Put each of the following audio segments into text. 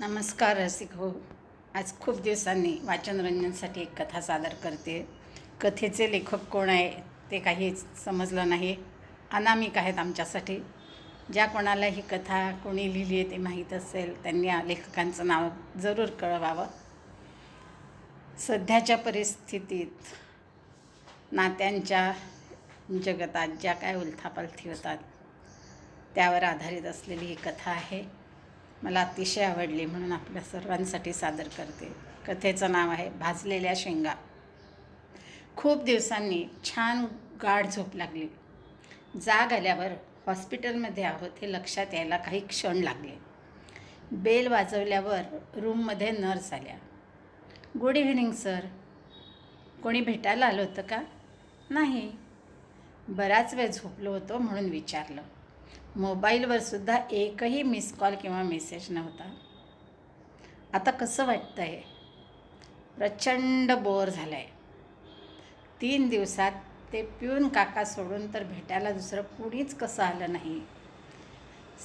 नमस्कार रसिक हो. आज खूप दिवसांनी वाचनरंजनसाठी एक कथा सादर करते. कथेचे लेखक कोण आहे ते काही समजलं नाही. अनामिक आहेत आमच्यासाठी. ज्या कोणाला ही कथा कोणी लिहिली आहे ते माहीत असेल त्यांनी या लेखकांचं नाव जरूर कळवावं. सध्याच्या परिस्थितीत नात्यांच्या जगतात ज्या काय उलथापालथी होतात त्यावर आधारित असलेली ही कथा आहे. मला अतिशय आवडली म्हणून आपल्या सर्वांसाठी सादर करते. कथेचं नाव आहे भाजलेल्या शेंगा. खूप दिवसांनी छान गाढ झोप लागली. जाग आल्यावर हॉस्पिटलमध्ये आहोत हे लक्षात यायला काही क्षण लागले. बेल वाजवल्यावर रूममध्ये नर्स आल्या. Good evening sir. कोणी भेटायला आलं होतं का? नाही. बराच वेळ झोपलो होतो म्हणून विचारलं. मोबाईलवर सुद्धा एकही मिस कॉल किंवा मेसेज नव्हता. आता कसं वाटतं आहे प्रचंड बोर झालं आहे तीन दिवसात ते पिऊन काका सोडून तर भेटायला दुसरं कुणीच कसं आलं नाही.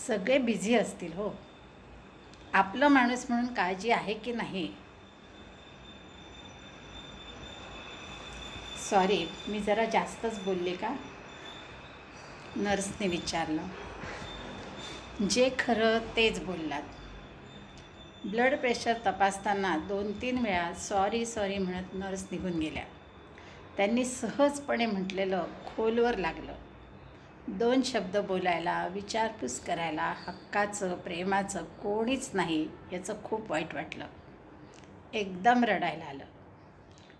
सगळे बिझी असतील हो. आपलं माणूस म्हणून काळजी आहे की नाही? सॉरी मी जरा जास्तच बोलले का? नर्सने विचारलं. जे खरं तेच बोललात. ब्लड प्रेशर तपासताना दोन तीन वेळा सॉरी सॉरी म्हणत नर्स निघून गेल्या. त्यांनी सहजपणे म्हटलेलं खोलवर लागलं. दोन शब्द बोलायला विचारपूस करायला हक्काचं प्रेमाचं कोणीच नाही याचं खूप वाईट वाटलं. एकदम रडायला आलं.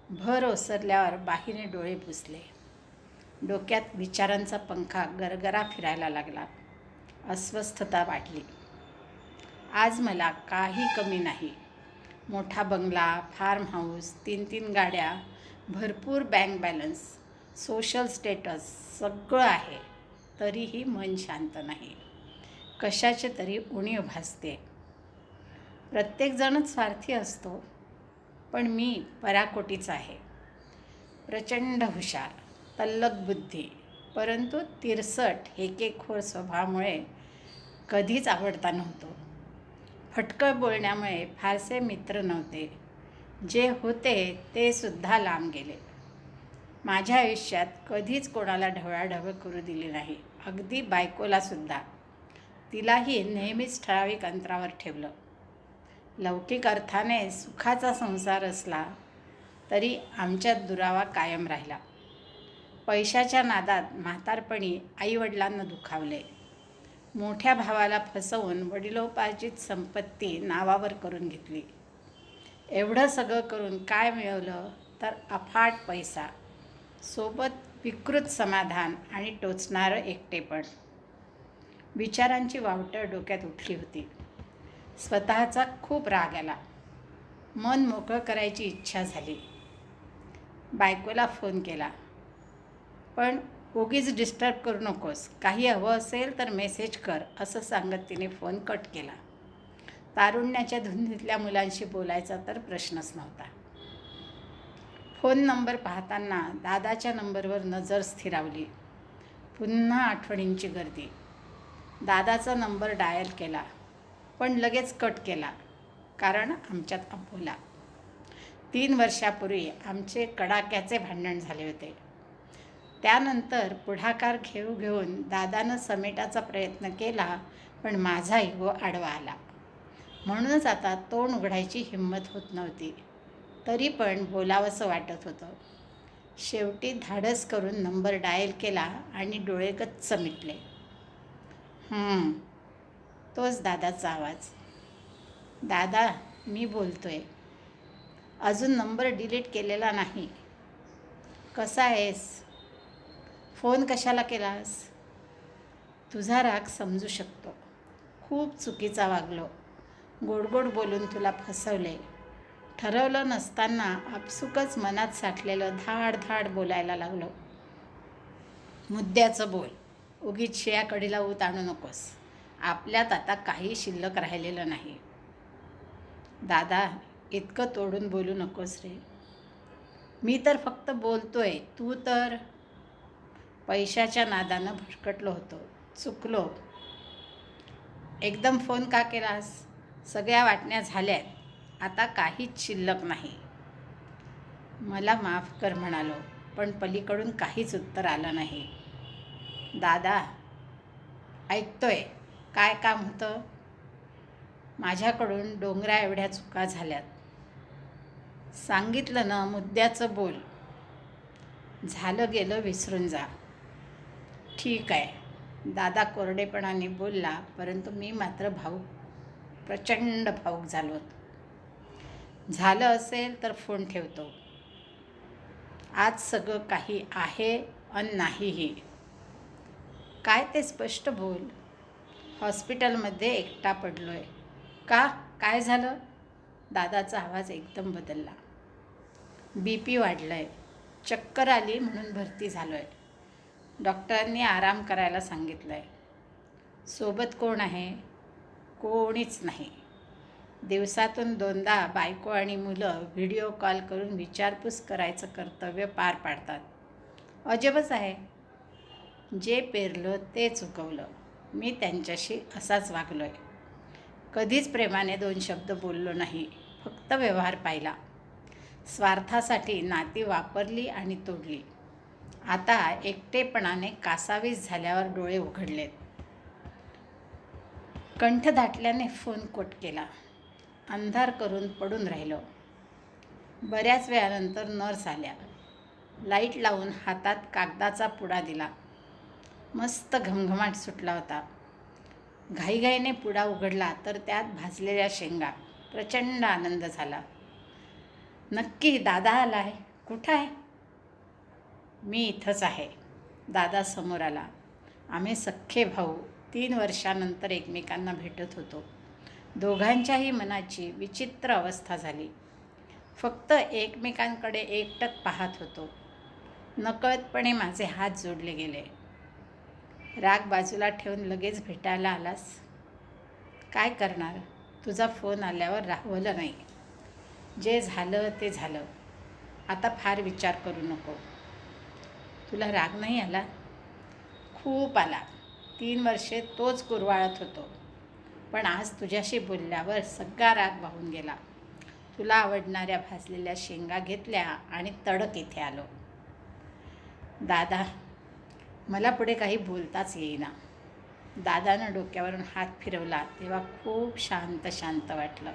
भर ओसरल्यावर बाहीने डोळे पुसले. डोक्यात विचारांचा पंखा गरगरा फिरायला लागला. अस्वस्थता वाढली. आज मला काही कमी नाही. मोठा बंगला फार्म हाऊस तीन तीन गाड्या भरपूर बँक बॅलन्स सोशल स्टेटस सगळं आहे. तरीही मन शांत नाही. कशाचे तरी उणीव भासते. प्रत्येकजणच स्वार्थी असतो पण मी पराकोटीच आहे. प्रचंड हुशार तल्लक बुद्धी परंतु तिरसट हेकेखोर स्वभावामुळे कधीच आवडता नव्हतो. फटकं बोलण्यामुळे फारसे मित्र नव्हते. जे होते ते सुद्धा लांब गेले. माझ्या आयुष्यात कधीच कोणाला ढवळाढवळ करू दिली नाही. अगदी बायकोलासुद्धा तिलाही नेहमीच ठराविक अंतरावर ठेवलं. लौकिक अर्थाने सुखाचा संसार असला तरी आमच्यात दुरावा कायम राहिला. पैशाच्या नादात म्हातारपणी आईवडिलांना दुखावले. मोठ्या भावाला फसवून वडिलोपार्जित संपत्ती नावावर करून घेतली. एवढं सगळं करून काय मिळवलं? तर अफाट पैसा. सोबत विकृत समाधान आणि टोचणारं एकटेपण विचारांची वावटं डोक्यात उठली होती. स्वतःचा खूप राग आला. मन मोकळं करायची इच्छा झाली. बायकोला फोन केला. पण उगीच डिस्टर्ब करू नकोस. काही हवं असेल तर मेसेज कर असं सांगत तिने फोन कट केला. तारुण्याच्या धुंदीतल्या मुलांशी बोलायचा तर प्रश्नच नव्हता. फोन नंबर पाहताना दादाच्या नंबरवर नजर स्थिरावली. पुन्हा आठवणींची गर्दी. दादाचा नंबर डायल केला पण लगेच कट केला कारण आमच्यात अपोला. तीन वर्षापूर्वी आमचे कडाक्याचे भांडण झाले होते. त्यानंतर पुढाकार घेऊ घेऊन दादानं समेटाचा प्रयत्न केला पण माझा इगो हो आडवा आला. म्हणूनच आता तोंड उघडायची हिंमत होत नव्हती. तरी पण बोलावंसं वाटत होतं. शेवटी धाडस करून नंबर डायल केला आणि डोळेकच गच्च मिटले. तोच दादाचा आवाज. दादा मी बोलतोय. अजून नंबर डिलीट केलेला नाही. कसा आहेस? फोन कशाला केलास? तुझा राग समजू शकतो. खूप चुकीचा वागलो. गोडगोड बोलून तुला फसवले. ठरवलं नसताना आपसुकच मनात साठलेलं धाड धाड बोलायला लागलो. मुद्द्याचं बोल. उगीच शिया कडीला ऊत आणू नकोस. आपल्यात आता काही शिल्लक राहिलेलं नाही. दादा इतकं तोडून बोलू नकोस रे. मी तर फक्त बोलतोय. तू तर पैशाच्या नादानं भटकटलो होतो. चुकलो. एकदम फोन का केलास? सगळ्या वाटण्या झाल्यात. आता काहीच शिल्लक नाही. मला माफ कर म्हणालो पण पलीकडून काहीच उत्तर आलं नाही. दादा ऐकतोय. काय काम होतं? माझ्याकडून डोंगरा एवढ्या चुका झाल्यात. सांगितलं ना मुद्द्याचं बोल. झालं गेलं विसरून जा. ठीक आहे दादा कोरडेपणाने बोलला परंतु मी मात्र भाऊक प्रचंड भाऊक झालो होतो. झालं असेल तर फोन ठेवतो. आज सगळं काही आहे अन नाहीही. काय ते स्पष्ट बोल. हॉस्पिटलमध्ये एकटा पडलो आहे का? काय झालं? दादाचा आवाज एकदम बदलला. बी पी वाढलं आहे चक्कर आली म्हणून भरती झालो आहे डॉक्टरांनी आराम करायला सांगितलं आहे सोबत कोण आहे? कोणीच नाही. दिवसातून दोनदा बायको आणि मुलं व्हिडिओ कॉल करून विचारपूस करायचं कर्तव्य पार पाडतात. अजबच आहे. जे पेरलं ते चुकवलं. मी त्यांच्याशी असाच वागलो आहे कधीच प्रेमाने दोन शब्द बोललो नाही. फक्त व्यवहार पाहिला. स्वार्थासाठी नाती वापरली आणि तोडली. आता एकटेपणाने कासावीस झाल्यावर डोळे उघडलेत. कंठ दाटल्याने फोन कोट केला. अंधार करून पडून राहिलो. बऱ्याच वेळानंतर नर्स आल्या. लाइट लावून हातात कागदाचा पुडा दिला. मस्त घमघमाट सुटला होता. घाईघाईने पुडा उघडला तर त्यात भाजलेल्या शेंगा. प्रचंड आनंद झाला. नक्की दादा आला आहे कुठं आहे? मी इथंच आहे. दादा समोर आला. आम्ही सख्खे भाऊ तीन वर्षानंतर एकमेकांना भेटत होतो. दोघांच्याही मनाची विचित्र अवस्था झाली. फक्त एकमेकांकडे एकटक पाहत होतो. नकळतपणे माझे हात जोडले गेले. राग बाजूला ठेवून लगेच भेटायला आलास? काय करणार? तुझा फोन आल्यावर राहवलं नाही. जे झालं ते झालं. आता फार विचार करू नको. तुला राग नाही आला? खूप आला. तीन वर्षे तोच कुरवाळत होतो. पण आज तुझ्याशी बोलल्यावर सगळा राग वाहून गेला. तुला आवडणाऱ्या भाजलेल्या शेंगा घेतल्या आणि तडक इथे आलो. दादा मला पुढे काही बोलताच येईना. दादानं डोक्यावरून हात फिरवला तेव्हा खूप शांत शांत वाटलं.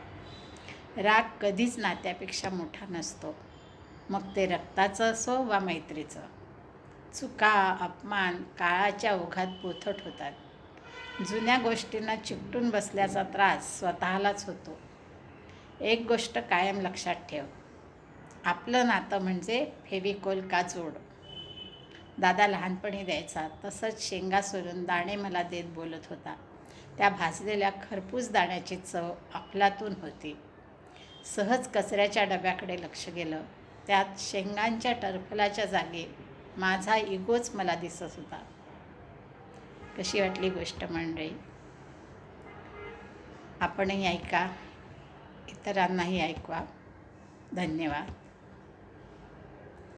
राग कधीच नात्यापेक्षा मोठा नसतो. मग ते रक्ताचं असो वा मैत्रीचं. चुका अपमान काळाच्या ओघात पोथट होतात. जुन्या गोष्टींना चिकटून बसल्याचा त्रास स्वतःलाच होतो. एक गोष्ट कायम लक्षात ठेव. आपलं नातं म्हणजे फेविकोल का जोड? दादा लहानपणी द्यायचा तसंच शेंगा सोलून दाणे मला देत बोलत होता. त्या भाजलेल्या खरपूस दाण्याची चव अफलातून होती. सहज कचऱ्याच्या डब्याकडे लक्ष गेलं. त्यात शेंगांच्या टरफलाच्या जागी माझा इगोच मला दिसत होता. कशी वाटली गोष्ट मंडळी? आपणही ऐका इतरांनाही ऐकवा. धन्यवाद.